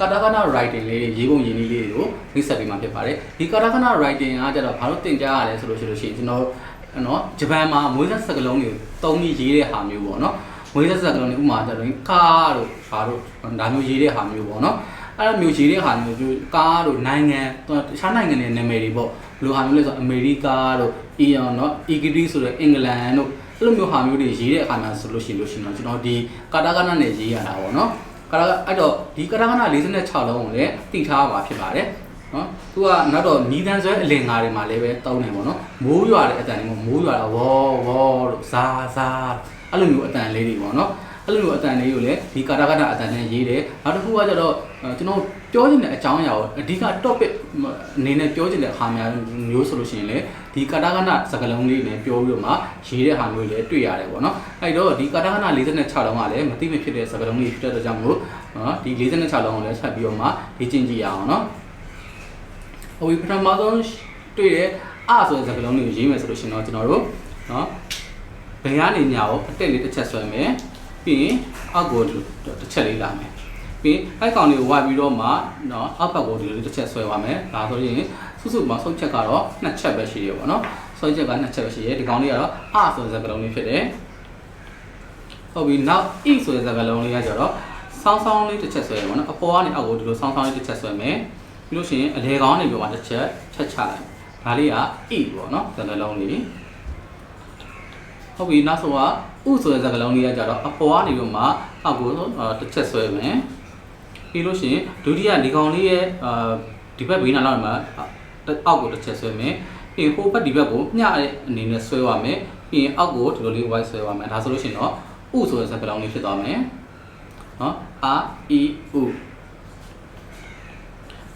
ကာတာကနာ writing လေးတွေရေးပုံရင်းလေးလေးတွေကိုမိတ်ဆက်ပေးမှာဖြစ်ပါတယ်ဒီကာတာကနာ writing ကကြတော့ဘာလို့တင်ကြရလဲဆိုလို့ရှိလို့ရှိရင်ကျွန်တော်နော်ဂျပန်မှာမွေးဆက်စကလုံးတွေတုံးပြီးရေးတဲ့ဟာမျိုးပေါ့နော်မွေးဆက်စကလုံးတွေဥမာကြတော့ကားတို့ဘာတို့ဒါမျိုးရေးတဲ့ဟာမျိုးပေါ့နော်အဲ့လိုမျိုးရေးတဲ့ဟာမျိုးသူကားတို့နိုင်ငံတခြားနိုင်ငံတွေနာမည်တွေပေါ့ဘယ်လိုဟာမျိုးလဲဆိုအမေရိကတို့အီယွန်နော်အီဂရီဆိုတဲ့အင်္ဂလန်တို့အဲ့လိုမျိုးဟာမျိုးတွေရေးတဲ့အခါမှာဆိုလို့ရှိလို့ရှိရင်တော့ကျွန်တော်ဒီကာတာကနာနဲ့ရေးရတာပေါ့နော် ကာတာကအဲ့တော့ဒီကာတာကနာ46လုံးကိုလည်းတိထားပါဖြစ်ပါတယ်နော်သူကနောက်တော့ညီတန်းဆွဲအလင်ငါတွေမှာလည်းပဲတောင်းနေပေါ့နော်မိုးရွာတဲ့အတန်တွေမိုးရွာတာဝေါ်ဝေါ်လို့ဇာဇာအဲ့လိုမျိုးအတန်လေးတွေပေါ့နော် အဲ့လိုမျိုးအတန်လေးကိုလည်းဒီကာတာကနာအတန်နဲ့ရေးတယ်နောက်တစ်ခုကကျတော့ကျွန်တော်ပြောချင်တဲ့အကြောင်းအရာကိုအဓိက topic အနေနဲ့ပြောချင်တဲ့အခါများမျိုးဆိုလို့ရှိရင်လေဒီကာတာကနာစကားလုံးလေးနဲ့ပြောပြီးတော့မှရေးတဲ့ဟာမျိုးလည်းတွေ့ရတယ်ပေါ့နော်အဲ့တော့ဒီကာတာကနာ46လုံးကလည်းမသိမဖြစ်တဲ့စကားလုံးလေးဖြစ်တဲ့ကြောင့်မို့နော်ဒီ46လုံးကိုလည်းဆက်ပြီးတော့မှလေ့ကျင့်ကြည့်ရအောင်နော်ဟိုပထမဆုံးတွေ့တဲ့အဆိုတဲ့စကားလုံးလေးကိုရေးမယ်ဆိုလို့ရှိရင်တော့ကျွန်တော်တို့နော်ဘယ်ကနေညာကိုအတက်လေးတစ်ချက်ဆွဲမယ် ပြီးရင်အောက်ကိုတစ်ချက်လေးလာမယ်ပြီးအဲ့ကောင်လေးကိုဝါပြီးတော့မှနော်အောက်ဘက်ကိုဒီလိုတစ်ချက်ဆွဲပါမယ်ဒါဆိုရင်စုစုပေါင်းဆုံးချက်ကတော့နှစ်ချက်ပဲရှိရပါတော့ဆုံးချက်ကနှစ်ချက်ပဲရှိရဒီကောင်လေးကတော့အဆိုတဲ့စကားလုံးလေးဖြစ်တယ်ဟုတ်ပြီနောက် e ဆိုတဲ့စကားလုံးလေးကကျတော့ဆောင်းဆောင်းလေးတစ်ချက်ဆွဲရပါတော့အပေါ်ကနေအောက်ကိုဒီလိုဆောင်းဆောင်းလေးတစ်ချက်ဆွဲမယ်ပြီးလို့ရှိရင်အလေကောင်းနေပြောမှာတစ်ချက်ချက်ချလိုက်ဒါလေးက e ပေါ့နော်စကားလုံးလေးဟုတ်ပြီနောက်ဆိုတော့ ဥဆိုတဲ့စကားလုံးလေးကကြတော့အပေါ်ကနေပြီးမှအောက်ကိုတစ်ချက်ဆွဲမယ်ပြီးလို့ရှိရင်ဒုတိယဒီကောင်လေးရဲ့အာဒီဘက်ဘေးနားလောက်မှာအောက်ကိုတစ်ချက်ဆွဲမယ်ပြီးရင်ဟိုဘက်ဒီဘက်ကိုမျှတဲ့အနေနဲ့ဆွဲရမယ်ပြီးရင်အောက်ကိုဒီလိုလေး white ဆွဲရမယ်ဒါဆိုလို့ရှိရင်တော့ဥဆိုတဲ့စကားလုံးလေးဖြစ်သွားမယ်နော် a e u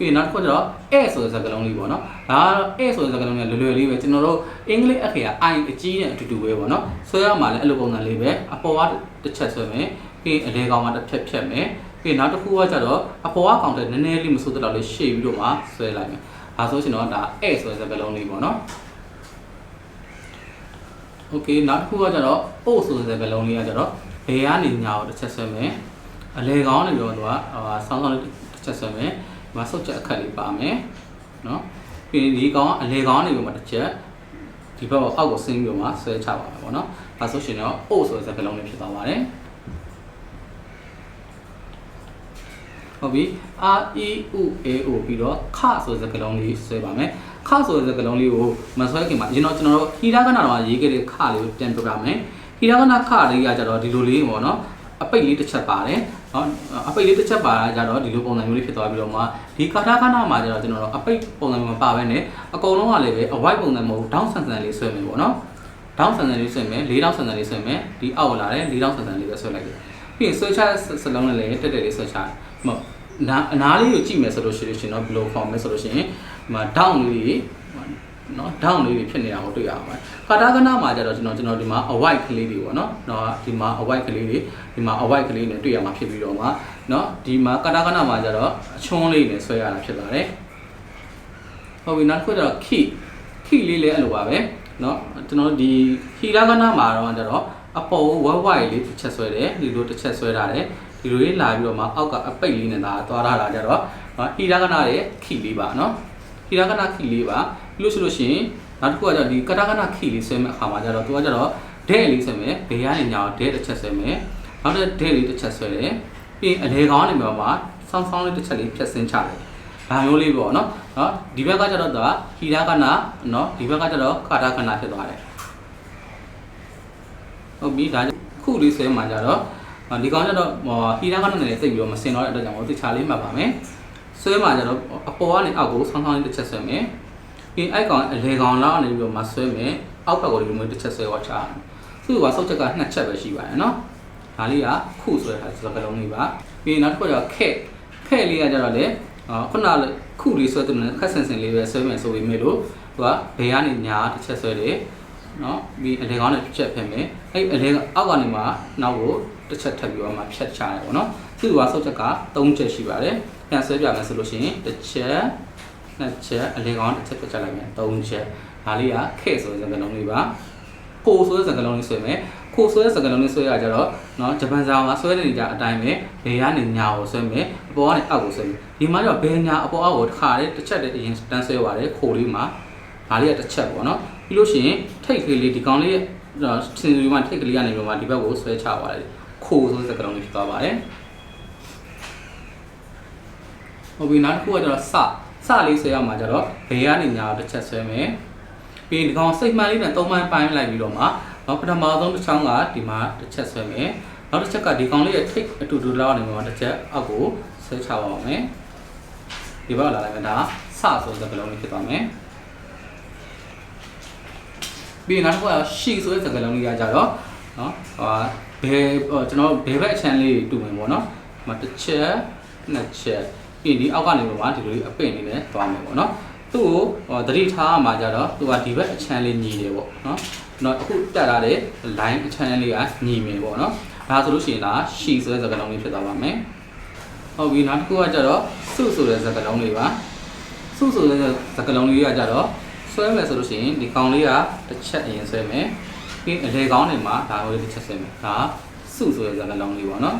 ပြီးနောက်တစ်ခုကျတော့ a ဆိုတဲ့စကားလုံးလေးပေါ့နော်ဒါကတော့ a ဆိုတဲ့စကားလုံးလေးလွယ်လွယ်လေးပဲကျွန်တော်တို့အင်္ဂလိပ်အခရာ i အကြီးနဲ့အတူတူပဲပေါ့နော်ဆွဲရမှာလည်းအဲ့လိုပုံစံလေးပဲအပေါ်ကတစ်ချက်ဆွဲမယ်ပြီးအလဲကောင်ကတစ်ဖြက်ဖြက်မယ်ပြီးနောက်တစ်ခုကကျတော့အပေါ်ကကောင်တဲ့နည်းနည်းလေးမဆိုးတော့လေးရှေ့ပြီးတော့မှဆွဲလိုက်မယ်ဒါဆိုရှင်တော့ဒါ a ဆိုတဲ့စကားလုံးလေးပေါ့နော်โอเคနောက်တစ်ခုကကျတော့ o ဆိုတဲ့စကားလုံးလေးကကျတော့ဘယ်ကနေညာကိုတစ်ချက်ဆွဲမယ်အလဲကောင်နေတော့သူကဟာဆောင်းဆောင်းလေးတစ်ချက်ဆွဲမယ် ဒီမှာဆုတ်ချက်အခက်လေးပါမယ်နော်ပြီးရင်ဒီကောင်ကအလဲကောင်နေပြီးမှတစ်ချက်ဒီဘက်အောက်ကိုဆင်းပြီးတော့မှဆွဲချပါမယ်ပေါ့နော်ဒါဆိုရှင်တော့ o ဆိုတဲ့စကားလုံးလေးဖြစ်သွားပါတယ်ဟုတ်ပြီ r e u a o ပြီးတော့ခဆိုတဲ့စကားလုံးလေးဆွဲပါမယ်ခဆိုတဲ့စကားလုံးလေးကိုမဆွဲခင်မှာအရင်တော့ကျွန်တော်တို့ဟီရာကနာတော့ရေးခဲ့တဲ့ခလေးကိုပြန်ပြပြမယ်ဟီရာကနာခလေးကကြတော့ဒီလိုလေးပေါ့နော် အပိတ်လေးတစ်ချက်ပါတယ်နော်အပိတ်လေးတစ်ချက်ပါတာကြတော့ဒီလိုပုံစံမျိုးလေးဖြစ်သွားပြီးတော့မှဒီကာတာခနာမှာကြတော့ကျွန်တော်တို့အပိတ်ပုံစံမျိုးမပါဘဲနဲ့အကုန်လုံးကလည်းပဲအဝိုက်ပုံစံမဟုတ်ဒေါင်းဆန်ဆန်လေးဆွဲမယ်ပေါ့နော်ဒေါင်းဆန်ဆန်လေးဆွဲမယ်၄ဒေါင်းဆန်ဆန်လေးဆွဲမယ်ဒီအောက်လာတယ်၄ဒေါင်းဆန်ဆန်လေးပဲဆွဲလိုက်တယ်ပြီးရင်ဆွဲချစလုံးနဲ့လည်းတက်တက်လေးဆွဲချတယ်မဟုတ်နာအနားလေးကိုကြည့်မယ်ဆိုလို့ရှိလို့ရှင်တော့ဘယ်လိုဖော်မယ်ဆိုလို့ရှိရင်ဒီမှာ down လေး နော် down လေးတွေဖြစ်နေတာကိုတွေ့ရပါတယ်။ကာတာကနာမှာကျတော့ကျွန်တော်ကျွန်တော်ဒီမှာ avoid ကလေးတွေပေါ့နော်။နော်ဒီမှာ avoid ကလေးတွေဒီမှာ avoid ကလေးတွေတွေ့ရမှာဖြစ်ပြီးတော့မှနော်ဒီမှာကာတာကနာမှာကျတော့အချွန်းလေးနဲ့ဆွဲရတာဖြစ်ပါတယ်။ဟုတ်ပြီနောက်တစ်ခုကျတော့ key key လေးလည်းအဲ့လိုပါပဲ။နော်ကျွန်တော်ဒီ hira ကနာမှာတော့ကျတော့အပေါ် web wide လေးတစ်ချက်ဆွဲတယ်ဒီလိုတစ်ချက်ဆွဲထားတယ်ဒီလိုလေးလာပြီးတော့မှအောက်ကအပိတ်လေးနဲ့ဒါသွားထားတာကြတော့နော်ဟီရာကနာရဲ့ခီလေးပါနော်ဟီရာကနာခီလေးပါပြီးလို့ဆိုလို့ရှိရင်နောက်တစ်ခုကကျတော့ဒီကတာကနာခီလေးဆွဲမဲ့အခါမှာကျတော့သူကကျတော့ဒဲလေးဆွဲမယ်ဘေးကနေညာဒဲတစ်ချက်ဆွဲမယ်နောက်တစ်ဒဲလေးတစ်ချက်ဆွဲတယ်ပြီးအလေကောင်းနေမှာမှာဆောင်းဆောင်းလေးတစ်ချက်လေးဖြတ်စင်းချတယ်ဒါမျိုးလေးပေါ့နော်နော်ဒီဘက်ကကျတော့သူကဟီရာကနာနော်ဒီဘက်ကကျတော့ကာတာကနာဖြစ်သွားတယ်ဟုတ်ပြီဒါခုလေးဆွဲမှာကျတော့ဒီကောင်ကျတော့ဟီရာကနနဲ့စိတ်ပြီးတော့မစင်တော့တဲ့အတွက်ကြောင့်တခြားလေးမှတ်ပါမယ်ဆွဲမှာကျတော့အပေါ်ကနေအောက်ကိုဆောင်းဆောင်းလေးတစ်ချက်ဆွဲမယ် ပြီးအဲ့ကောင်အလေကောင်လောက်နေပြီးတော့မဆွဲမယ်အောက်ဘက်ကိုဒီလိုမျိုးတစ်ချက်ဆွဲသွားချတယ်သူ့ကဆုတ်ချက်ကနှစ်ချက်ပဲရှိပါတယ်နော်ဒါလေးကခုဆွဲထားစကလုံးလေးပါပြီးနောက်တစ်ခုကျတော့ခဲခဲလေးကကျတော့လေခုနကခုလေးဆွဲတဲ့နဲ့ခက်ဆင်ဆင်လေးပဲဆွဲမယ်ဆိုပေမဲ့လို့သူကဘယ်ကနေညာတစ်ချက်ဆွဲတယ်နော်ပြီးအလေကောင်နဲ့တစ်ချက်ဖက်မယ်အဲ့အလေအောက်ကနေမှနောက်ကိုတစ်ချက်ထပ်ပြီးတော့မှဖြတ်ချရတယ်ပေါ့နော်သူ့ကဆုတ်ချက်က3ချက်ရှိပါတယ်ပြန်ဆွဲပြမယ်ဆိုလို့ရှိရင်တစ်ချက် နှစ်ချက်အလေကောင်တစ်ချက်ဖြတ်ချလိုက်မယ်3ချက်ဒါလေးကခဲဆိုတဲ့စကားလုံးလေးပါကိုဆိုတဲ့စကားလုံးလေးဆွဲမယ်ကို ခိုဆွဲစကလုံးလေးဆွဲရကြတော့เนาะဂျပန်စာမှာဆွဲနေကြအတိုင်းပဲဘေကနေညာကိုဆွဲမယ်အပေါ်ကနေအောက်ကိုဆွဲမယ်ဒီမှာတော့ဘေညာအပေါ်အောက်ကိုတစ်ခါလေးတစ်ချက်တည်းအရင်တန်းဆွဲပါတယ်ခိုလေးမှာဒါလေးကတစ်ချက်ပေါ့เนาะပြီးလို့ရှိရင်ထိတ်ကလေးဒီကောင်လေးရဲ့စင်စီမှာထိတ်ကလေးကနေပြီးမှဒီဘက်ကိုဆွဲချပါတယ်ခိုဆိုစကလုံးလေးဖြစ်သွားပါတယ်ဟုတ်ပြီနောက်တစ်ခုကကျတော့စစ လေးဆွဲရမှာကျတော့ဘေကနေညာကိုတစ်ချက်ဆွဲမယ်ပြီးရင်ဒီကောင်စိတ်မှန်လေးနဲ့သုံးမှန်ပိုင်းလိုက်ပြီးတော့မှနောက်ပထမဆုံးတစ်ချောင်းကဒီမှာတစ်ချက်ဆွဲမယ်နောက်တစ်ချက်ကဒီကောင်လေးရဲ့ထိတ်အတူတူလောက်နေမှာတစ်ချက်အောက်ကိုဆွဲချပါအောင်မယ်ဒီဘက်လာလိုက်မယ်ဒါစဆိုစကလုံးလေးဖြစ်သွားမယ်ပြီးရင်နောက်တစ်ခုကရှီဆိုတဲ့စကားလုံးလေးကကြတော့နော်ဟာဘယ်ကျွန်တော်ဘယ်ဘက်အချမ်းလေးတူမယ်ပေါ့နော်ဒီမှာတစ်ချက်နှစ်ချက် ပြီးဒီအောက်ကနေပေါ့မှာဒီလိုအပင့်နေနဲ့သွားမယ်ပေါ့နော်သူ့ကိုဟောသတိထားမှကြတော့သူကဒီဘက်အချမ်းလေးညီတယ်ပေါ့နော်နော်အခုတက်လာတဲ့ line အချမ်းလေးကညီမယ်ပေါ့နော်ဒါဆိုလို့ရှိရင်ဒါရှီဆိုတဲ့စကားလုံးလေးဖြစ်သွားပါမယ်ဟုတ်ပြီနောက်တစ်ခုကကြတော့စုဆိုတဲ့စကားလုံးလေးပါစုဆိုတဲ့စကားလုံးလေးကကြတော့ဆွဲမယ်ဆိုလို့ရှိရင်ဒီကောင်လေးကတစ်ချက်အရင်ဆွဲမယ်ပြီးအလေကောင်းတွေမှာဒါကိုတစ်ချက်ဆွဲမယ်ဒါစုဆိုတဲ့စကားလုံးလေးပေါ့နော်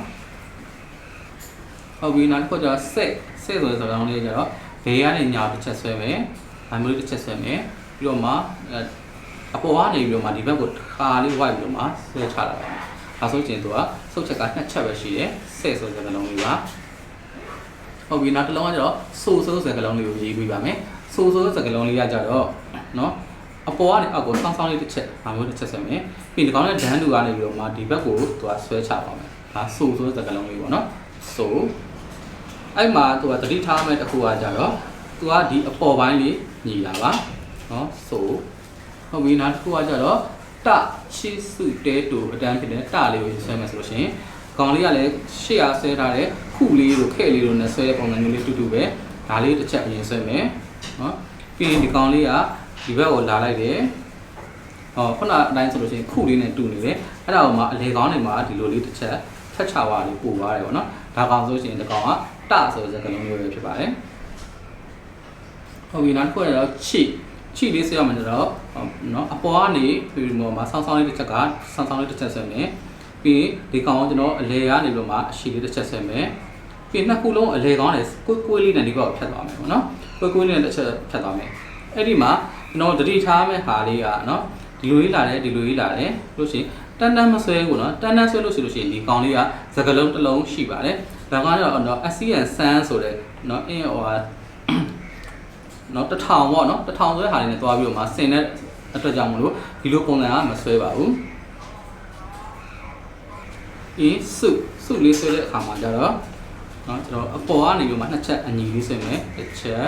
ဟုတ်ပြီနောက်တစ်ခုကျတော့ဆက် စေဆိုတဲ့စကားလုံးလေးကျတော့ဘေးကနေညာတစ်ချက်ဆွဲမယ်မိုင်မိုးတစ်ချက်ဆွဲမယ်ပြီးတော့မှအပေါ်ကနေပြီးတော့မှဒီဘက်ကိုခါလေးဝိုက်ပြီးတော့မှဆွဲချလာတယ်ဒါဆိုရင်သူကစုပ်ချက်ကနှစ်ချက်ပဲရှိတယ်စေဆိုတဲ့စကားလုံးလေးပါဟုတ်ပြီနောက်တစ်လုံးကကျတော့ဆိုဆိုစကားလုံးလေးကိုရေးပြပါမယ်ဆိုဆိုစကားလုံးလေးကကျတော့နော်အပေါ်ကနေအောက်ကိုဆောင်းဆောင်းလေးတစ်ချက်ဒါမျိုးတစ်ချက်ဆက်မယ်ပြီးဒီကောင်နဲ့ဒန်းတူကနေပြီးတော့မှဒီဘက်ကိုသူကဆွဲချပါမယ်ဒါဆိုဆိုစကားလုံးလေးပေါ့နော်ဆို အဲ့မှာသူကသတိထားမဲ့တစ်ခုကကြတော့သူကဒီအပေါ်ပိုင်းလေးညီတာပါနော်ဆိုဟုတ်ပြီနောက်တစ်ခုကကြတော့တရှိစုတဲတူအတန်းဖြစ်တဲ့တလေးကိုဆွဲမယ်ဆိုလို့ရှိရင်ခေါင်းလေးကလည်းရှေ့အားဆွဲထားတဲ့ခုလေးတို့ခဲ့လေးတို့နဲ့ဆွဲတဲ့ပုံစံမျိုးလေးတူတူပဲဒါလေးတစ်ချက်အရင်ဆွဲမယ်နော်ပြီးရင်ဒီခေါင်းလေးကဒီဘက်ကိုလာလိုက်တယ်ဟောခုနအတိုင်းဆိုလို့ရှိရင်ခုလေးနဲ့တူနေတယ်အဲ့ဒါကိုမှအလေကောင်းတွေမှာဒီလိုလေးတစ်ချက်ထက်ချပါလေးပို့သွားတယ်ပေါ့နော်ဒါကောင်ဆိုရှင်ဒီကောင်က တဆိုတဲ့စကားလုံးမျိုးပဲဖြစ်ပါတယ်ဟုတ်ပြီနောက်တစ်ခုကတော့ချီချီလေးဆွဲရမှာတော့နော်အပေါ်ကနေပြီးတော့မှဆောင်းဆောင်းလေးတစ်ချက်ကဆောင်းဆောင်းလေးတစ်ချက်ဆွဲမယ်ပြီးဒီကောင်ကကျွန်တော်အလေကနေပြီးတော့မှအရှိလေးတစ်ချက်ဆွဲမယ်ပြီးနှစ်ခုလုံးအလေကောင်းတယ်ကိုကိုလေးနဲ့ဒီကောင်ဖြတ်သွားမယ်ပေါ့နော်ကိုကိုလေးနဲ့တစ်ချက်ဖြတ်သွားမယ်အဲ့ဒီမှာကျွန်တော်တတိထားမဲ့ဟာလေးကနော်ဒီလိုကြီးလာတယ်ဒီလိုကြီးလာတယ်လို့ရှိရင်တန်တန်မဆွဲဘူးနော်တန်တန်ဆွဲလို့ရှိလို့ရှိရင်ဒီကောင်လေးကစကလုံးတစ်လုံးရှိပါတယ် ဒါကတော့နော် ASEAN Sun ဆိုတဲ့နော်အင်းဟိုဟာနော်တထောင်ပေါ့နော်တထောင်ဆိုတဲ့ဟာလေးနဲ့တွားပြီးတော့မှဆင်တဲ့အတွက်ကြောင့်မလို့ဒီလိုပုံစံကမဆွဲပါဘူးအင်းစုစုလေးဆွဲတဲ့အခါမှာကျတော့နော်ကျွန်တော်အပေါ်ကနေပြီးမှနှစ်ချက်အညီလေးဆွဲမယ်တစ်ချက်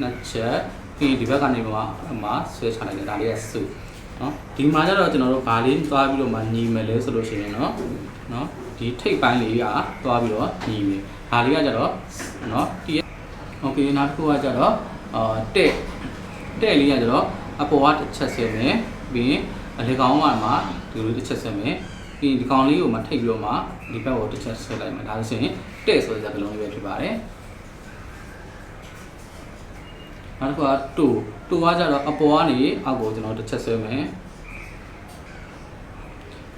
နှစ်ချက်ပြီးဒီဘက်ကနေပြီးမှအမှဆွဲချလိုက်တယ်ဒါလေးကစုနော်ဒီမှာကျတော့ကျွန်တော်တို့ဘာလေးသွားပြီးတော့မှညီမယ်လဲဆိုလို့ရှိရင်နော်နော် ဒီထိတ်ပိုင်းလေးကသွားပြီးတော့ညီမယ်ဒါလေးကကျတော့နော်ဒီโอเคနောက်တစ်ခုကကျတော့အာတဲ့တဲ့လေးကကျတော့အပေါ်ကတစ်ချက်ဆွဲမယ်ပြီးရင်အလေကောင်ကမှဒီလိုတစ်ချက်ဆွဲမယ်ပြီးဒီကောင်လေးကိုမှထိတ်ပြီးတော့မှဒီဘက်ကိုတစ်ချက်ဆွဲလိုက်မယ်ဒါဆိုရင်တဲ့ဆိုတဲ့စကားလုံးလေးပဲဖြစ်ပါတယ်နောက်တစ်ခုကတူတူကကြတော့အပေါ်ကနေအောက်ကိုကျွန်တော်တစ်ချက်ဆွဲမယ်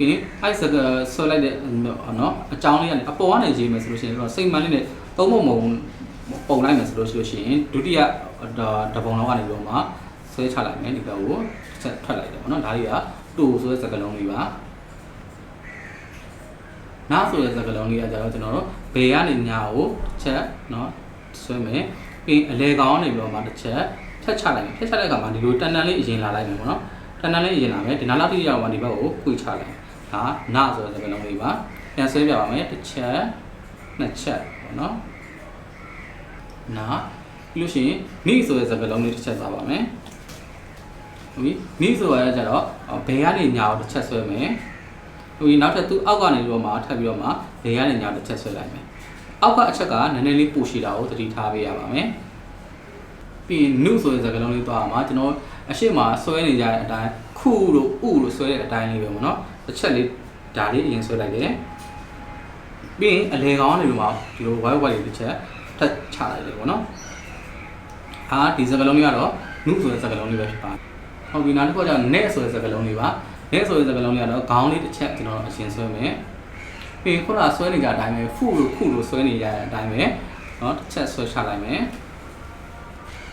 ပြီးရင်အဲ့စကဆွဲလိုက်တဲ့နော်အကြောင်းလေးကနေအပေါ်ကနေရေးမယ်ဆိုလို့ရှိရင်တော့စိတ်မှန်လေးနဲ့သုံးပုံပုံပုံလိုက်မယ်ဆိုလို့ရှိလို့ရှိရင်ဒုတိယတပုံလောက်ကနေပြီးတော့မှဆွဲချလိုက်မယ်ဒီဘက်ကိုဆက်ထွက်လိုက်တယ်ပေါ့နော်ဒါလေးကတူဆိုတဲ့စကားလုံးလေးပါနားဆိုတဲ့စကားလုံးလေးကကြတော့ကျွန်တော်တို့ဘေကနေညာကိုချက်နော်ဆွဲမယ်ပြီးအလေကောင်နေပြီးတော့မှတစ်ချက်ဖြတ်ချလိုက်မယ်ဖြတ်ချလိုက်ခါမှာဒီလိုတန်တန်လေးအရင်လာလိုက်မယ်ပေါ့နော်တန်တန်လေးအရင်လာမယ်ဒီနားလောက်တိရောက်မှဒီဘက်ကိုခွေချလိုက် ဒါနာဆိုတဲ့စကားလုံးလေးပါပြန်ဆွဲပြပါမယ်တစ်ချက်နှစ်ချက်ပေါ့နော်နာပြီးလို့ရှိရင်နိဆိုတဲ့စကားလုံးလေးတစ်ချက်သွားပါမယ်ဟုတ်ပြီနိဆိုရကြတော့ဘယ်ကနေညာကိုတစ်ချက်ဆွဲမယ်ဟိုနောက်ထပ်သူအောက်ကနေပြီးတော့မှထပ်ပြီးတော့မှဘယ်ကနေညာတစ်ချက်ဆွဲလိုက်မယ်အောက်ကအချက်ကနည်းနည်းလေးပူရှိတာကိုသတိထားပေးရပါမယ်ပြီးရင်နုဆိုတဲ့စကားလုံးလေးသွားမှာကျွန်တော်အရှိမဆွဲနေကြတဲ့အတိုင်းခုလို့ဥလို့ဆွဲတဲ့အတိုင်းလေးပဲပေါ့နော် တစ်ချက်လေးဒါလေးအရင်ဆွဲလိုက်တယ်ပြီးရင်အလေကောင်းနေပြီးမှဒီလို white white လေးတစ်ချက်ထပ်ချလိုက်တယ်ပေါ့နော်အာဒီစကားလုံးလေးကတော့နုဆိုတဲ့စကားလုံးလေးပဲဖြစ်ပါတယ်ဟုတ်ပြီနောက်တစ်ခုကကျတော့ net ဆိုတဲ့စကားလုံးလေးပါ ဘဲဆိုတဲ့စကားလုံးလေးကတော့ခေါင်းလေးတစ်ချက်ကျွန်တော်အရှင်ဆွဲမယ်ပြီးခုနကဆွဲနေကြအတိုင်းပဲဖုလို့ခုလို့ဆွဲနေကြတဲ့အတိုင်းပဲเนาะတစ်ချက်ဆွဲချလိုက်မယ်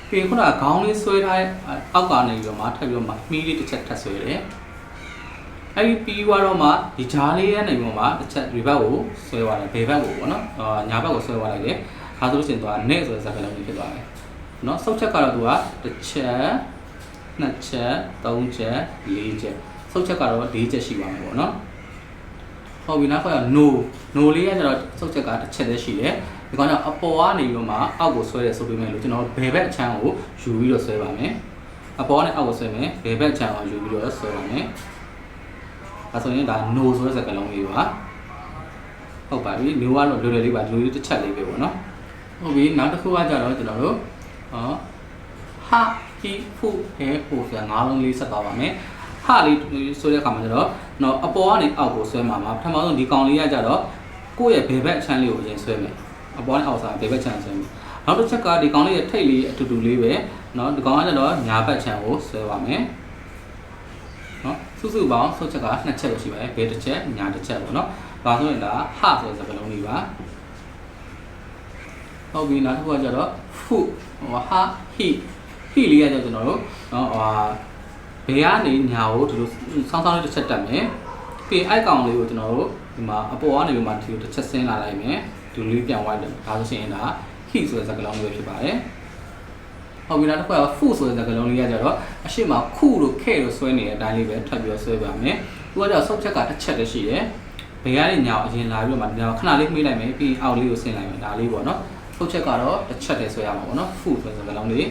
ပြီးခုနကခေါင်းလေးဆွဲထားတဲ့အောက်ကနေပြီးတော့မှထပ်ပြီးတော့မှမီးလေးတစ်ချက်ထပ်ဆွဲတယ် အဲ့ဒီပြီးသွားတော့မှဒီဂျားလေးရဲ့နေပုံမှာတစ်ချက် reverb ကိုဆွဲသွားတယ်ဘေဘက်ကိုပေါ့နော်အာညာဘက်ကိုဆွဲသွားလိုက်တယ်ဒါဆိုလို့ရှိရင်သူက net ဆိုတဲ့စကားလုံးလေးဖြစ်သွားတယ်နော်ဆုတ်ချက်ကတော့သူကတစ်ချက်နှစ်ချက်သုံးချက်လေးချက်ဆုတ်ချက်ကတော့၄ချက်ရှိပါမယ်ပေါ့နော်ဟုတ်ပြီနောက်ခါက no no လေးကကျတော့ဆုတ်ချက်ကတစ်ချက်တည်းရှိတယ်ဒီကောင်ကအပေါ်ကနေပြီးတော့မှအောက်ကိုဆွဲတယ်ဆိုပေမဲ့လို့ကျွန်တော်ဘယ်ဘက်အချမ်းကိုယူပြီးတော့ဆွဲပါမယ်အပေါ်ကနေအောက်ကိုဆွဲမယ်ဘယ်ဘက်အချမ်းကိုယူပြီးတော့ဆွဲပါမယ် ဒါဆိုရင်ဒါ no ဆိုတဲ့စကားလုံးလေးပါဟုတ်ပါပြီ no ကတော့လွယ်လွယ်လေးပါဒီလိုလေးတစ်ချက်လေးပဲပေါ့နော်ဟုတ်ပြီနောက်တစ်ခုကကြတော့ကျွန်တော်တို့ဟောဟာဟီဖူဟဲဟိုဆိုငါးလုံးလေးဆက်သွားပါမယ်ဟာလေးဆိုတဲ့အခါမှာကျတော့နော်အပေါ်ကနေအောက်ကိုဆွဲမှာပါပထမဆုံးဒီကောင်လေးကကြတော့ကိုယ့်ရဲ့ဘယ်ဘက်အချမ်းလေးကိုအရင်ဆွဲမယ်အပေါ်နဲ့အောက်စားဘယ်ဘက်ချမ်းဆွဲမယ်နောက်တစ်ချက်ကဒီကောင်လေးရဲ့ထိတ်လေးအတူတူလေးပဲနော်ဒီကောင်ကကျတော့ညာဘက်ချမ်းကိုဆွဲပါမယ် စုစုပေါင်းဆုတ်ချက်ကနှစ်ချက်ပဲရှိပါတယ်ဘဲတစ်ချက်ညာတစ်ချက်ပေါ့နော်ဒါဆိုရင်ဒါဟဆိုတဲ့စကားလုံးလေးပါဟုတ်ပြီနောက်တစ်ခုကကြတော့ဖုဟဟာဟိဟိလေးကကြတော့ကျွန်တော်တို့နော်ဟာဘဲကနေညာကိုဒီလိုစောင်းစောင်းလေးတစ်ချက်တက်မယ်ပြီးအိုက်ကောင်လေးကိုကျွန်တော်တို့ဒီမှာအပေါ်ကနေပြီးမှဒီလိုတစ်ချက်ဆင်းလာလိုက်မယ်ဒီလိုလေးပြန်ဝိုက်တယ်ဒါဆိုရှင်ဒါဟိဆိုတဲ့စကားလုံးလေးပဲဖြစ်ပါတယ် ဟုတ်ပြီနောက်တစ်ခုကဖုဆိုတဲ့စကားလုံးလေးကကြတော့အရှိမခုလို့ခဲလို့ဆွဲနေတဲ့အတိုင်းလေးပဲထပ်ပြီးဆွဲပါမယ်သူကကြတော့ဆုတ်ချက်ကတစ်ချက်တည်းရှိတယ်ဘယ်ကနေညာအရင်လာပြီးတော့မှညာခဏလေးမေးလိုက်မယ်ပြီးအောက်လေးကိုဆင်းလိုက်မယ်ဒါလေးပေါ့နော်ဆုတ်ချက်ကတော့တစ်ချက်တည်းဆွဲရမှာပေါ့နော်ဖုဆိုတဲ့စကားလုံးလေး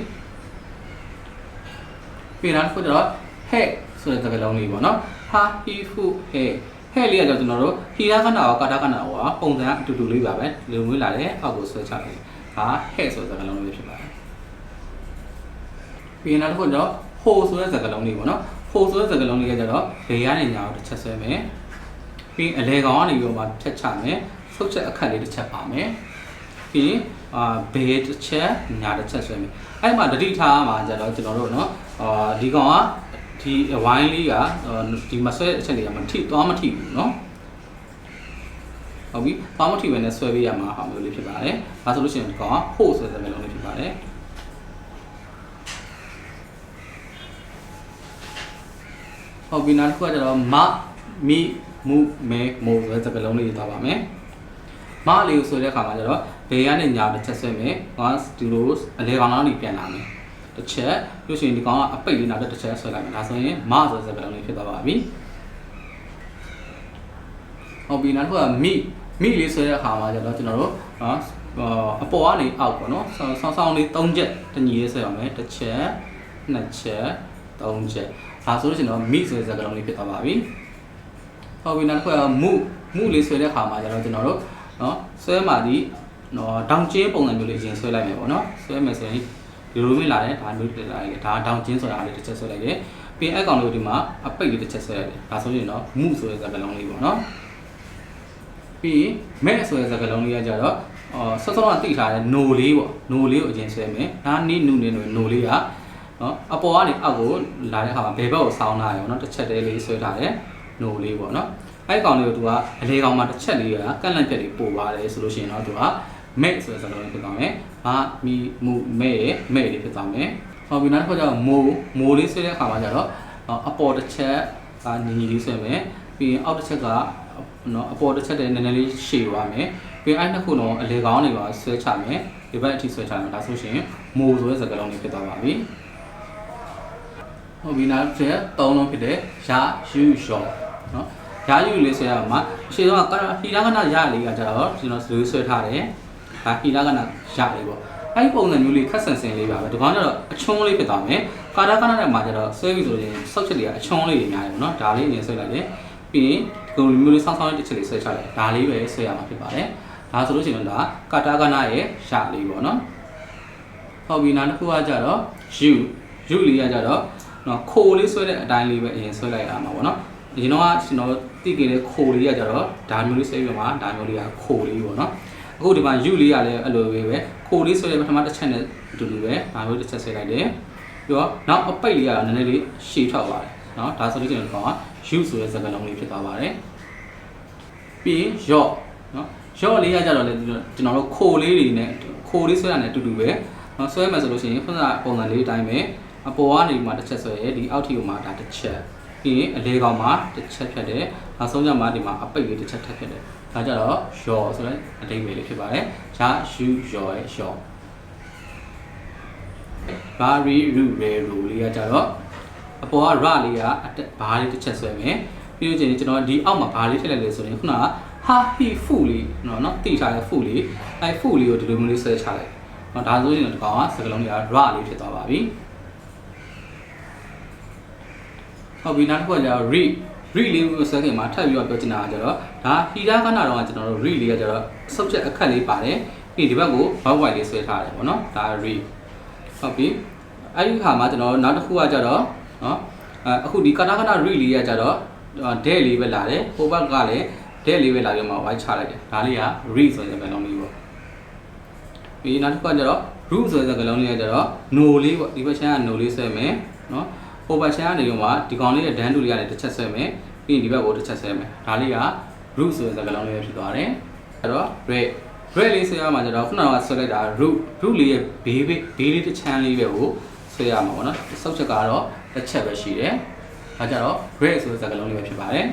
ပြီးနောက်တစ်ခုကျတော့ head ဆိုတဲ့စကားလုံးလေးပေါ့နော်ဟာဟီဖု head ဟဲ့လေးကတော့ကျွန်တော်တို့ဟီရာခဏရောကာတာခဏရောပုံစံအတူတူလေးပါပဲလုံငွေးလာတယ်အောက်ကိုဆွဲချတယ်ဒါဟဲ့ဆိုတဲ့စကားလုံးလေးဖြစ်ပါတယ် ပြီးရင်နောက်တစ်ခုကျတော့ ho ဆိုတဲ့စကားလုံးလေးပေါ့နော် ho ဆိုတဲ့စကားလုံးလေးကကျတော့လေကနေညာကိုတစ်ချက်ဆွဲမယ်ပြီးရင်အလဲကောင်ကနေပြီးတော့မှဖြတ်ချမယ်ဆုပ်ချက်အခက်လေးတစ်ချက်ပါမယ်ပြီးရင်အာဘေးတစ်ချက်ညာတစ်ချက်ဆွဲမယ်အဲ့မှာတတိထားမှာကျတော့ကျွန်တော်တို့နော်အာဒီကောင်ကဒီဝိုင်းလေးကဒီမဆွဲအချက်လေးကမထိသွားမထိဘူးနော်ဟုတ်ပြီဘာမထိပဲနဲ့ဆွဲပေးရမှာအမျိုးလေးဖြစ်ပါတယ်။ဒါဆိုလို့ရှိရင်ဒီကောင်က ho ဆိုတဲ့စကားလုံးလေးဖြစ်ပါတယ်။ ဟုတ်ပြီနောက်တစ်ခုကကျတော့မမီမူမဲမို့ဆိုတဲ့စကားလုံးလေးသွားပါမယ်မလေးကိုဆိုတဲ့အခါမှာကျတော့ဘယ်ကနေညာတစ်ချက်ဆွဲမယ်ငါဒီလိုအလဲကောင်လောက်နေပြန်လာမယ်တစ်ချက်လို့ရှိရင်ဒီကောင်ကအပိတ်လေးနောက်တစ်ချက်ဆွဲလိုက်မယ်ဒါဆိုရင်မဆိုတဲ့စကားလုံးလေးဖြစ်သွားပါပြီဟုတ်ပြီနောက်တစ်ခုကမိမိလေးဆွဲတဲ့အခါမှာကျတော့ကျွန်တော်တို့နော်အပေါ်ကနေအောက်ပေါ့နော်ဆောင်းဆောင်းလေး၃ချက်တညီလေးဆွဲရမယ်တစ်ချက်နှစ်ချက်သုံးချက် ဒါဆိုလို့ရှိရင်တော့မိဆိုတဲ့စကားလုံးလေးဖြစ်သွားပါပြီဟုတ်ပြီနောက်တစ်ခုကမုမုလေးဆွဲတဲ့အခါမှာကျတော့ကျွန်တော်တို့နော်ဆွဲမှဒီနော်ဒေါင်ကျင်းပုံစံမျိုးလေးအရင်ဆွဲလိုက်မယ်ပေါ့နော်ဆွဲမယ်ဆိုရင်ဒီလိုမျိုးလာတယ်ဒါမျိုးတက်လာတယ်ဒါဒေါင်ကျင်းဆိုတာလေးတစ်ချက်ဆွဲလိုက်တယ်ပြီးအဲ့ကောင်လေးဒီမှာအပိတ်လေးတစ်ချက်ဆွဲလိုက်တယ်ဒါဆိုရင်တော့မုဆိုတဲ့စကားလုံးလေးပေါ့နော်ပြီးမဲ့ဆိုတဲ့စကားလုံးလေးကကြတော့အော်ဆော့ဆော့ကတိထားတဲ့ no လေးပေါ့ no လေးကိုအရင်ဆွဲမယ်ဒါနီးနုနေ no လေးက နော်အပေါ်ကနေအောက်ကိုလာတဲ့အခါမှာဘယ်ဘက်ကိုဆောင်းလာရအောင်နော်တစ်ချက်တည်းလေးဆွဲထားတယ် no လေးပေါ့နော်အဲ့ကောင်လေးကိုသူကအလေကောင်မှာတစ်ချက်လေးကကန့်လန့်ပြက်လေးပို့ပါတယ်ဆိုလို့ရှိရင်တော့သူကမဲ့ဆိုတဲ့စကားလုံးဖြစ်သွားမယ်။ဘာမီမူမဲ့ရဲ့မဲ့လေးဖြစ်သွားမယ်။ဟောပြီးနောက်တစ်ခါကျတော့မိုးမိုးလေးဆွဲတဲ့အခါမှာကျတော့အပေါ်တစ်ချက်ကညီညီလေးဆွဲမယ်။ပြီးရင်အောက်တစ်ချက်ကနော်အပေါ်တစ်ချက်တည်းနည်းနည်းလေးရှည်သွားမယ်။ပြီးအဲ့နှစ်ခုလုံးအလေကောင်တွေပါဆွဲချမယ်။ဒီဘက်အထိဆွဲချမယ်ဒါဆိုရှင်မိုးဆိုတဲ့စကားလုံးလေးဖြစ်သွားပါပြီ။ ဟုတ်ပြီနောက်တစ်ချက်သုံးလုံးဖြစ်တဲ့ရာယူရောနော်ရာယူလေးဆွဲရမှာအရှိဆုံးကဟီလာကနာရလေးကကြတော့ကျွန်တော်ဆွဲထားတယ်ဒါဟီလာကနာရလေးပေါ့အဲ့ဒီပုံစံမျိုးလေးခက်ဆန်ဆင်လေးပါပဲဒီကောင်ကျတော့အချုံးလေးဖြစ်သွားမယ်ကာတာကနာနဲ့မှာကျတော့ဆွဲပြီဆိုရင်စောက်ချက်လေးကအချုံးလေးတွေများတယ်ပေါ့နော်ဒါလေးအရင်ဆွဲလိုက်တယ်ပြီးရင်ဒီလိုမျိုးလေးဆောင်းဆောင်းလေးတစ်ချက်လေးဆွဲချလိုက်ဒါလေးပဲဆွဲရမှာဖြစ်ပါတယ်ဒါဆိုလို့ရှိရင်ဒါကာတာကနာရဲ့ရလေးပေါ့နော်ဟုတ်ပြီနောက်တစ်ခုကကြတော့ယူယူလေးကကြတော့ နော်ခိုလေးဆွဲတဲ့အတိုင်းလေးပဲအရင်ဆွဲလိုက်ရမှာပေါ့နော်ဒီတော့ကကျွန်တော်တိကျတဲ့ခိုလေးကကြတော့ဒါမျိုးလေးဆွဲပြီးမှဒါမျိုးလေးကခိုလေးပေါ့နော်အခုဒီမှာယူလေးကလည်းအဲ့လိုပဲပဲခိုလေးဆွဲတဲ့ပထမတစ်ချက်နဲ့အတူတူပဲဒါမျိုးတစ်ချက်ဆွဲလိုက်တယ်ပြီးတော့နောက်အပိတ်လေးကတော့နည်းနည်းလေးရှည်ထောက်ပါတယ်နော်ဒါဆိုလို့ကျွန်တော်တို့ကယူဆိုတဲ့စကားလုံးလေးဖြစ်သွားပါတယ်ပြီးရင်ယော့နော်ယော့လေးကကြတော့လေကျွန်တော်တို့ခိုလေးတွေနဲ့ခိုလေးဆွဲတာနဲ့အတူတူပဲနော်ဆွဲမယ်ဆိုလို့ရှိရင်ခုနကပုံစံလေးတိုင်းပဲ အပေါ်ကနေဒီမှာတစ်ချက်ဆွဲရဲဒီအောက်ထိကိုမှဒါတစ်ချက်ပြီးရင်အလေကောင်မှာတစ်ချက်ဖြတ်တယ်နောက်ဆုံးကြမှာဒီမှာအပိတ်လေးတစ်ချက်ထပ်ဖြတ်တယ်ဒါကြတော့ your ဆိုတဲ့အတိတ်ပဲလေးဖြစ်ပါတယ်ဒါ you your ရဲ့ your ဘာရီရူရေရူလေးကကြတော့အပေါ်ကရလေးကအတက်ဘာလေးတစ်ချက်ဆွဲမယ်ပြီးလို့ချင်းကျွန်တော်ဒီအောက်မှာဘာလေးထည့်လိုက်လေဆိုရင်ခုနကဟာဟီဖူလေးနော်နော်တိထားတဲ့ဖူလေးအဲဖူလေးကိုဒီလိုမျိုးလေးဆွဲချလိုက်နော်ဒါဆိုရင်ဒီကောင်ကစကလုံးလေးကရလေးဖြစ်သွားပါပြီ ဟုတ်ပြီနောက်တစ်ခုကကျတော့ re re လေးကိုဆွဲခင်မှာထပ်ပြီးတော့ပြောချင်တာကကျတော့ဒါဟီရာကနာတော့ကျွန်တော်တို့ re လေးကကျတော့ subject အခက်လေးပါတယ်ပြီးဒီဘက်ကို verb white လေးဆွဲထားတယ်ပေါ့နော်ဒါ re ဟုတ်ပြီအဲ့ဒီခါမှာကျွန်တော်နောက်တစ်ခုကကြတော့နော်အဲအခုဒီကာတာကနာ re လေးကကြတော့ day လေးပဲလာတယ်ဟိုဘက်ကလည်း day လေးပဲလာပြီးမှ white ချလိုက်တယ်ဒါလေးက re ဆိုတဲ့စကားလုံးလေးပေါ့ပြီးနောက်တစ်ခုကကြတော့ root ဆိုတဲ့စကားလုံးလေးကကြတော့ no လေးပေါ့ဒီဘက်ချမ်းက no လေးဆွဲမယ်နော် ဟိုဘက်ချမ်းကနေတော့ဒီကောင်လေးရဲ့ဒန်းတူလေးကနေတစ်ချက်ဆွဲမယ်ပြီးရင်ဒီဘက်ကိုတစ်ချက်ဆွဲမယ်ဒါလေးက root ဆိုတဲ့စကားလုံးလေးပဲဖြစ်သွားတယ်အဲ့တော့ red red လေးဆွဲရမှာကျတော့ခုနကဆွဲလိုက်တာ root root လေးရဲ့ဘေးဘေးဘေးလေးတစ်ချမ်းလေးပဲကိုဆွဲရမှာပေါ့နော်စောက်ချက်ကတော့တစ်ချက်ပဲရှိတယ်ဒါကြတော့ red ဆိုတဲ့စကားလုံးလေးပဲဖြစ်ပါတယ်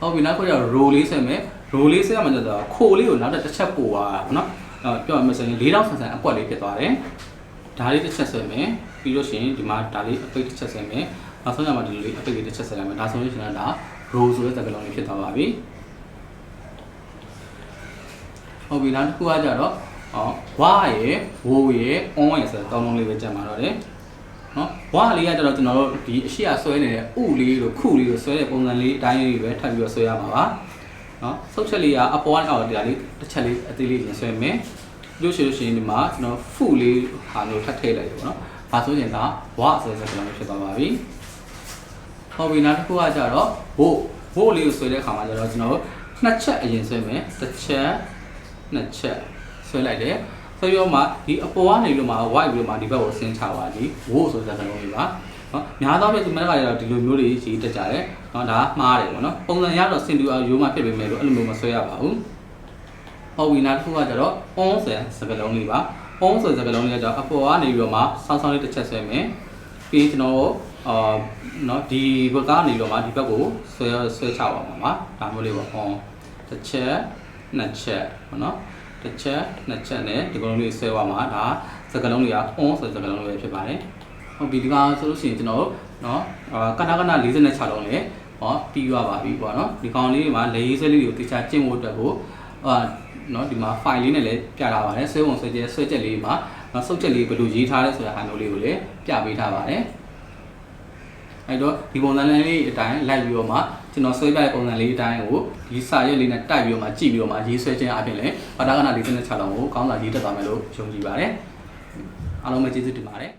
ဟုတ်ပြီနောက်ခုကျတော့ row လေးဆွဲမယ် row လေးဆွဲရမှာကျတော့ခိုလေးကိုနောက်တစ်ချက်ပို့သွားတာပေါ့နော်အဲ့ပြောရမယ်ဆိုရင်၄000ဆန်ဆန်အကွက်လေးဖြစ်သွားတယ်ဒါလေးတစ်ချက်ဆွဲမယ် ပြီးလို့ရှိရင်ဒီမှာဒါလေးအပိတ်တစ်ချက်ဆွဲမယ်နောက်ဆုံးကျမှဒီလိုလေးအပိတ်လေးတစ်ချက်ဆွဲလိုက်မယ်ဒါဆိုလို့ရှိရင်ဒါ row ဆိုတဲ့စကားလုံးလေးဖြစ်သွားပါပြီဟုတ်ပြီနောက်တစ်ခုကကြတော့ဟောဝါရယ်ဝိုးရယ် on ရယ်ဆိုတဲ့တောင်းလုံးလေးပဲကြံပါတော့တယ်နော်ဝါလေးကကြတော့ကျွန်တော်တို့ဒီအရှိရဆွဲနေတဲ့ဥလေးတို့ခုလေးတို့ဆွဲတဲ့ပုံစံလေးအတိုင်းလေးပဲထပ်ပြီးတော့ဆွဲရမှာပါနော်ဆုတ်ချက်လေးကအပေါ်ကနေအောက်တရားလေးတစ်ချက်လေးအသေးလေးပြင်ဆွဲမယ်လို့ရှိလို့ရှိရင်ဒီမှာကျွန်တော်ဖုလေးဟာလို့ထပ်ထည့်လိုက်တယ်ပေါ့နော် ဒါဆိုရင်ဒါဝါဆိုတဲ့စကားလုံးဖြစ်သွားပါပြီဟုတ်ပြီနောက်တစ်ခုကကြတော့ဘို့ဘို့လေးကိုဆွဲတဲ့အခါမှာကျတော့ကျွန်တော်တို့နှစ်ချက်အရင်ဆွဲမယ်တစ်ချက်နှစ်ချက်ဆွဲလိုက်တယ်ဆွဲပြီးတော့မှဒီအပေါ်ကနေလို့မှ white ပြီးတော့မှဒီဘက်ကိုဆင်းချပါသည်ဘို့ဆိုတဲ့စကားလုံးလေးပါနော်များသောအားဖြင့်ဒီမက်ကကျတော့ဒီလိုမျိုးတွေကြီးတက်ကြတယ်နော်ဒါမှားတယ်ပေါ့နော်ပုံစံရတော့စင်တူအောင်ရိုးမှဖြစ်ပေမဲ့လို့အဲ့လိုမျိုးမဆွဲရပါဘူးဟုတ်ပြီနောက်တစ်ခုကကျတော့ on ဆိုတဲ့စကားလုံးလေးပါ on ဆိုတဲ့စကားလုံးလေးကကျတော့အပေါ်ကနေပြီးတော့မှဆောင်းဆောင်းလေးတစ်ချက်ဆွဲမယ်ပြီးကျွန်တော်အာနော်ဒီဘက်ကနေတော့မှဒီဘက်ကိုဆွဲဆွဲချပါမှာပါဒါမျိုးလေးပေါ့ on တစ်ချက်နှစ်ချက်ပေါ့နော်တစ်ချက်နှစ်ချက်နဲ့ဒီကလုံးလေးဆွဲသွားမှာဒါစကားလုံးလေးက on ဆိုတဲ့စကားလုံးလေးပဲဖြစ်ပါတယ်ဟုတ်ပြီဒီကဆိုလို့ရှိရင်ကျွန်တော်တို့နော်အာကနာကနာ46လုံးလေးဟောပြီးရပါပြီပေါ့နော်ဒီကောင်လေးမှာလေရေးဆွဲလေးကိုတခြားကျင့်ဖို့အတွက်ကို အာနော်ဒီမှာ file လေးနဲ့လည်းပြထားပါတယ်ဆွဲပုံဆွဲချက်ဆွဲချက်လေးမှာနော်စုပ်ချက်လေးဘယ်လိုရေးထားလဲဆိုတဲ့ဟာမျိုးလေးကိုလည်းပြပေးထားပါတယ်အဲ့တော့ဒီပုံစံလေးအတိုင်းလိုက်ပြီးတော့မှကျွန်တော်ဆွဲပြတဲ့ပုံစံလေးအတိုင်းကိုဒီစာရွက်လေးနဲ့တိုက်ပြီးတော့မှကြည့်ပြီးတော့မှရေးဆွဲခြင်းအပြင်လည်းဘာသာကနာ46လုံးကိုကောင်းစွာရေးတတ်သွားမယ်လို့ယုံကြည်ပါတယ်အားလုံးပဲကျေးဇူးတင်ပါတယ်